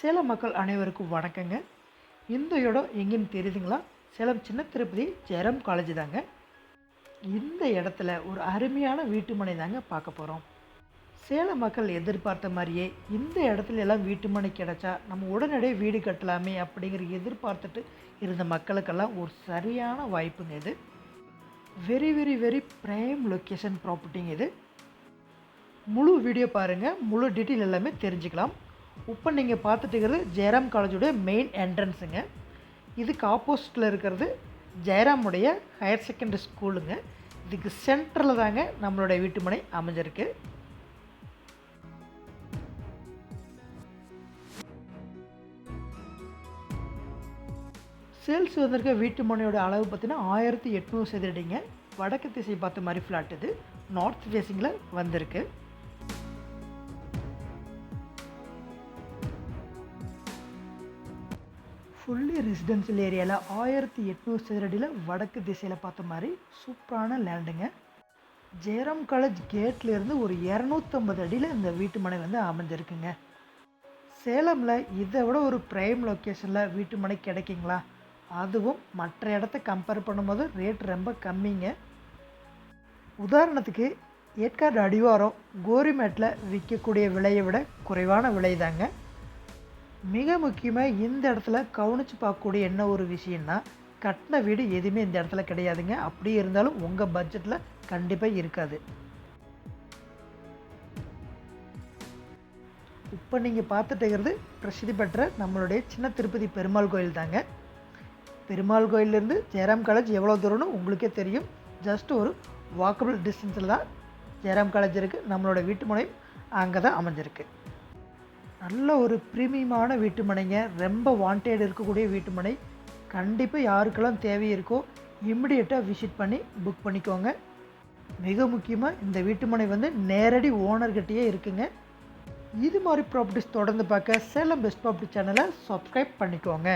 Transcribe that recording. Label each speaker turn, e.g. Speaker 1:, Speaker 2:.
Speaker 1: சேலம் மக்கள் அனைவருக்கும் வணக்கங்க. இந்த இடம் எங்கேன்னு தெரியுதுங்களா? சேலம் சின்ன திருப்பதி ஜெரம் காலேஜ் தாங்க. இந்த இடத்துல ஒரு அருமையான வீட்டுமனை தாங்க பார்க்க போகிறோம் சேலம் மக்கள் எதிர்பார்த்த மாதிரியே இந்த இடத்துல எல்லாம் வீட்டுமனை கிடைச்சா நம்ம உடனடியே வீடு கட்டலாமே அப்படிங்கிற எதிர்பார்த்துட்டு இருந்த மக்களுக்கெல்லாம் ஒரு சரியான வாய்ப்புங்க இது. Very very very prime location ப்ராப்பர்ட்டிங்க இது. முழு வீடியோ பாருங்கள் முழு டீட்டெயில் எல்லாமே தெரிஞ்சுக்கலாம். இப்போ நீங்கள் பார்த்துட்டு இருக்கிறது ஜெயராம் காலேஜுடைய மெயின் என்ட்ரன்ஸுங்க இதுக்கு ஆப்போசிட்டில் இருக்கிறது ஜெயராமுடைய ஹையர் செகண்டரி ஸ்கூலுங்க இதுக்கு சென்டரில் தாங்க நம்மளுடைய வீட்டுமனை அமைஞ்சிருக்கு. சேல்ஸ் வந்திருக்க வீட்டு மனையோட அளவு பார்த்தீங்கன்னா ஆயிரத்தி எட்நூறு சதுரடிங்க. வடக்கு திசை பார்த்த மாதிரி ஃப்ளாட் இது. நார்த் ஃபேஸிங்கில் வந்திருக்கு. ஃபுல்லி ரெசிடென்ஷியல் ஏரியாவில் ஆயிரத்தி எட்நூறு சதுரடியில் வடக்கு திசையில் பார்த்த மாதிரி சூப்பரான லேண்டுங்க ஜெயராம் காலேஜ் கேட்லேருந்து ஒரு இரநூத்தம்பது அடியில் இந்த வீட்டு மனை வந்து அமைஞ்சிருக்குங்க. சேலமில் இதை விட ஒரு ப்ரைம் லொக்கேஷனில் வீட்டு மனை கிடைக்குங்களா? அதுவும் மற்ற இடத்த கம்பேர் பண்ணும்போது ரேட் ரொம்ப கம்மிங்க. உதாரணத்துக்கு ஏற்காடு அடிவாரம் கோரிமேட்டில் விற்கக்கூடிய விலையை விட குறைவான விலை தாங்க மிக முக்கியமாக இந்த இடத்துல கவனித்து பார்க்கக்கூடிய என்ன ஒரு விஷயம்னா கட்டின வீடு எதுவுமே இந்த இடத்துல கிடையாதுங்க. அப்படியே இருந்தாலும் உங்கள் பட்ஜெட்டில் கண்டிப்பாக இருக்காது. இப்போ நீங்கள் பார்த்துட்டுங்கிறது பிரசித்தி பெற்ற நம்மளுடைய சின்ன திருப்பதி பெருமாள் கோயில் தாங்க. பெருமாள் கோயிலேருந்து ஜெயராம் காலேஜ் எவ்வளோ தூரம்னு உங்களுக்கே தெரியும். ஜஸ்ட் ஒரு வாக்கபிள் டிஸ்டன்ஸில் தான் ஜெயராம் காலேஜ் இருக்குது நம்மளோட வீட்டு முனையும் அங்கே தான் அமைஞ்சிருக்கு. நல்ல ஒரு ப்ரீமியமான வீட்டு மனைங்க ரொம்ப வாண்டட் இருக்கக்கூடிய வீட்டு மனை கண்டிப்பாக யாருக்கெல்லாம் தேவை இருக்கோ இம்மிடியட்டாக விசிட் பண்ணி புக் பண்ணிக்கோங்க. மிக முக்கியமாக இந்த வீட்டு மனை வந்து நேரடி ஓனர்கிட்டயே இருக்குங்க. இது மாதிரி ப்ராப்பர்ட்டிஸ் தொடர்ந்து பார்க்க சேலம் பெஸ்ட் ப்ராப்பர்ட்டி சேனலை சப்ஸ்கிரைப் பண்ணிக்கோங்க.